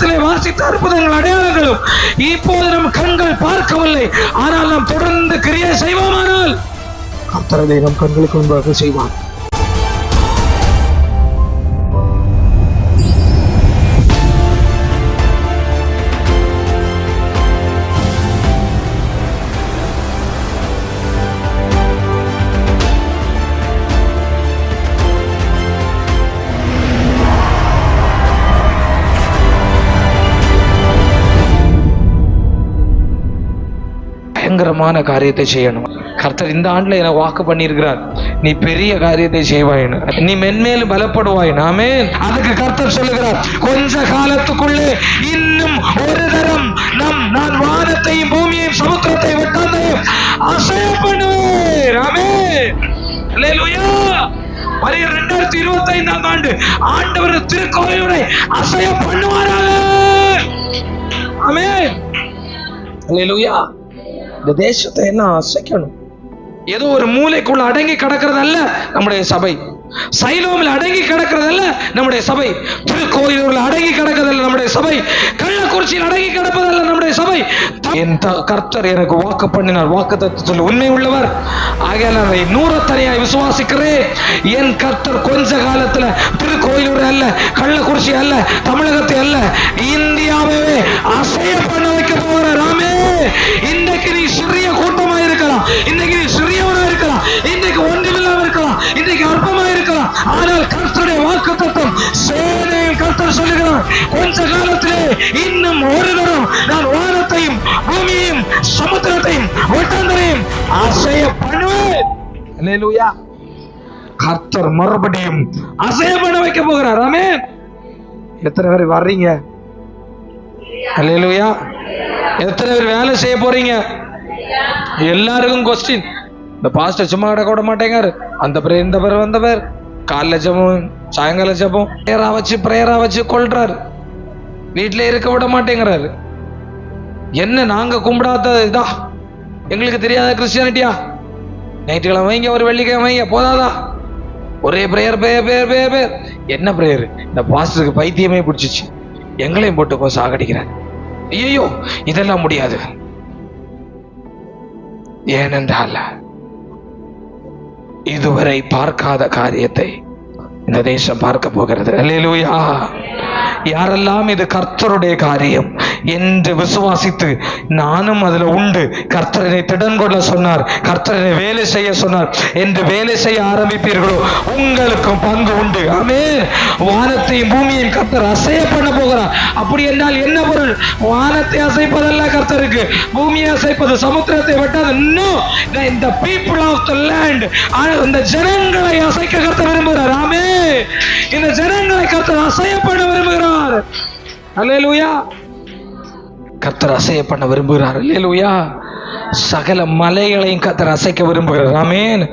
வாசித்த அற்புதங்கள் அடையாளங்களும் இப்போது நம் கண்கள் பார்க்கவில்லை. ஆனால் நாம் தொடர்ந்து கிரியை செய்வோமானால் கர்த்தரதை நம் கண்களுக்கு முன்பாக செய்வான் பயங்கரமான காரியத்தை செய்யணும். கர்த்தர் இந்த ஆண்டில் எனக்கு வாக்கு பண்ணியிருக்கிறார். நீ பெரிய காரியத்தை செய்வாயின்னு நீ மென்மேலும் பலப்படுவாய் நாமே அதுக்கு கர்த்தர் சொல்லுகிறார் கொஞ்ச காலத்துக்குள்ளே இன்னும் ஒரு தரம் நம் நான் வானத்தையும் பூமியையும் சமுத்திரத்தை வெட்டாந்தையும் அசைய பண்ணுவேன் ஆமே வருகிற ரெண்டாயிரத்தி இருபத்தி ஐந்தாம் ஆண்டு ஆண்டவர் திருக்கோயிலுரை அசைய பண்ணுவாராக அமே லூயா இந்த தேசத்தை எல்லாம் அசைக்கணும் ஏதோ ஒரு மூளைக்குள்ள அடங்கி கிடக்கிறதல்ல நம்முடைய சபை. சைலோமில் அடங்கி கிடக்கிறதல்ல நம்முடைய சபை. திருக்கோயிலூரில் அடங்கி கிடக்கிறதல்ல நம்முடைய சபை. கள்ளக்குறிச்சியில் அடங்கி கிடப்பதல்ல நம்முடைய சபை. என் கர்த்தர் எனக்கு வாக்கு பண்ணினார். வாக்கு தத்துவத்தில் உண்மை உள்ளவர். ஆகையால் அதை நூறத்தனையாய் விசுவாசிக்கிறேன். என் கர்த்தர் கொஞ்ச காலத்தில் திருக்கோயிலூர் அல்ல கள்ளக்குறிச்சி அல்ல தமிழகத்தை அல்ல இந்தியாவே அசைய பண்ண வைக்க போகிற ராமே இன்னைக்கு நீ சிறிய கூட்டமாக இருக்கலாம். இன்னைக்கு நீ சிறியவனாக இருக்கலாம். கொஞ்ச காலத்திலே இன்னும் ஒரு தரம் நான் வானத்தையும் பூமியையும் சமுத்திரத்தையும் ஒட்டந்தரையும் அசைய பண்ணுவேன் கர்த்தர் மறுபடியும் அசைய பண்ண வைக்க போகிறார். ஆமென். எத்தனை பேர் வர்றீங்க? அல்லேலூயா எத்தனை பேர் வேலை செய்ய போறீங்க? எல்லாருக்கும் கொஸ்டின் இந்த பாஸ்டர் சும்மா கிடக்க விட மாட்டேங்காரு. அந்த பேர் இந்த பேர் வந்த பேர். காலைல ஜபம். சாயங்கால ஜபம். பிரேயரா வச்சு பிரேயரா வச்சு கொள்றாரு வீட்டிலே இருக்க விட மாட்டேங்கிறாரு. என்ன நாங்க கும்பிடாத இதா? எங்களுக்கு தெரியாத கிறிஸ்டியானிட்டியா? ஞாயிற்றுக்கிழமை வைங்க ஒரு வெள்ளிக்கிழமை வைங்க போதாதா? ஒரே prayer prayer prayer prayer prayer. என்ன பிரேயர்? இந்த பாஸ்டருக்கு பைத்தியமே பிடிச்சிச்சு. எங்களையும் போட்டு கோ சாகடிக்கிறேன் ஐயோ இதெல்லாம் முடியாது. ஏனென்றால் இதுவரை பார்க்காத காரியத்தை இந்த தேசம் பார்க்க போகிறது. அல்லேலூயா யாரெல்லாம் இது கர்த்தருடைய காரியம் என்று விசுவாசித்து நானும் அதுல உண்டு. கர்த்தரனை திடன் கொள்ள சொன்னார். கர்த்தரனை வேலை செய்ய சொன்னார். என்று வேலை செய்ய ஆரம்பிப்பீர்களோ உங்களுக்கும் பங்கு உண்டு. ஆமே வானத்தையும் பூமியையும் கர்த்தர் அசைய பண்ண போகிறார். அப்படி என்றால் என்ன பொருள்? வானத்தை அசைப்பதல்ல கர்த்தருக்கு. பூமியை அசைப்பது சமுத்திரத்தை வெட்டாது இன்னும் இந்த பீப்புள் ஆஃப் த லேண்ட் இந்த ஜனங்களை அசைக்க கர்த்தர் விரும்புகிறார். ஆமே இந்த ஜனங்களை கர்த்தர் அசைய பண்ண விரும்புகிறார். விரும்புகிறார் அலேலுயா கத்தர் அசைய பண்ண விரும்புகிறார். அல்லேலூயா. சகல மலைகளையும் கத்தர் அசைக்க விரும்புகிறார். ஆமேன்.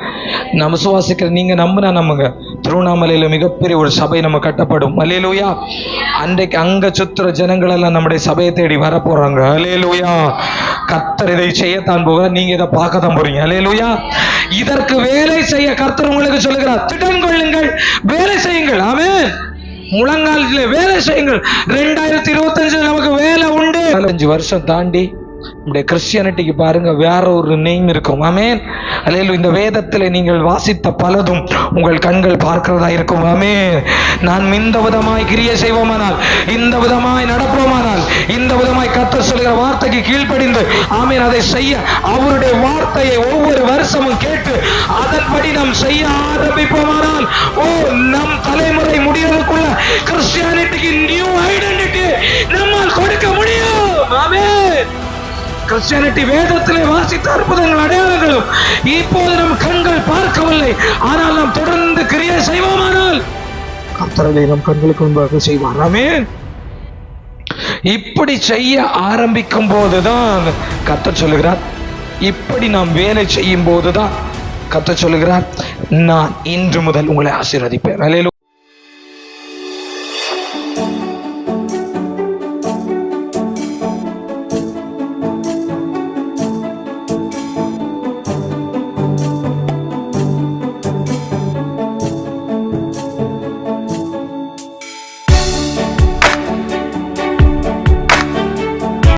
நம்ம சுவாசிக்கிற நீங்க நம்புனா நம்புங்க. திருவண்ணாமலையில மிகப்பெரிய ஒரு சபை நம்ம கட்டப்படும். அலேலுயா அன்றைக்கு அங்க சுத்துற ஜனங்கள் எல்லாம் நம்முடைய சபையை தேடி வர போறாங்க அலேலுயா கத்தர் இதை செய்யத்தான் போக நீங்க இதை பார்க்க தான் போறீங்க. அலேலுயா இதற்கு வேலை செய்ய கர்த்தர் உங்களுக்கு சொல்லுகிறார். திட்டம் கொள்ளுங்கள் வேலை செய்யுங்கள். ஆமேன். முழங்காலில் வேலை செய்யுங்கள். ரெண்டாயிரத்தி இருபத்தஞ்சு நமக்கு வேலை உண்டு. அஞ்சு வருஷம் தாண்டி நம்முடைய கிறிஸ்டியானிட்டிக்கு பாருங்க வேற ஒரு நெய்ம் இருக்கும். ஆமேன் அல்லேலு இந்த வேதத்தில் நீங்கள் வாசித்த பலதும் உங்கள் கண்கள் பார்க்கிறதா இருக்கும். ஆமேன் நான் இந்த விதமாய் கிரியை செய்வோமானால் இந்த விதமாய் நடப்போமானால் இந்த விதமாய் கத்த சொல்கிற வார்த்தைக்கு கீழ்ப்படிந்து ஆமேன் அதை செய்ய அவருடைய வார்த்தையை ஒவ்வொரு வருஷமும் கேட்டு அதன்படி நாம் செய்ய ஆரம்பிப்போமானால் ஓ நம் தலைமுறை முடியறதுக்குள்ள கிறிஸ்டியானிட்டிக்கு நியூ கிறிஸ்டியானிட்டி வேதத்திலே வாசித்த அற்புதங்கள் அடையாளங்களும் இப்போது நம் கண்கள் பார்க்கவில்லை. ஆனால் நாம் தொடர்ந்து கிரியை செய்வோமானால் கர்த்தரதை நம் கண்களுக்கு முன்பாக செய்வார். ஆமென். இப்படி செய்ய ஆரம்பிக்கும் போதுதான் கர்த்தர் சொல்லுகிறார். இப்படி நாம் வேலை செய்யும் போதுதான் கத்த சொல்லுகிறார். நான் இன்று முதல் உங்களை ஆசீர்வதிப்பேன். அல்லேலூயா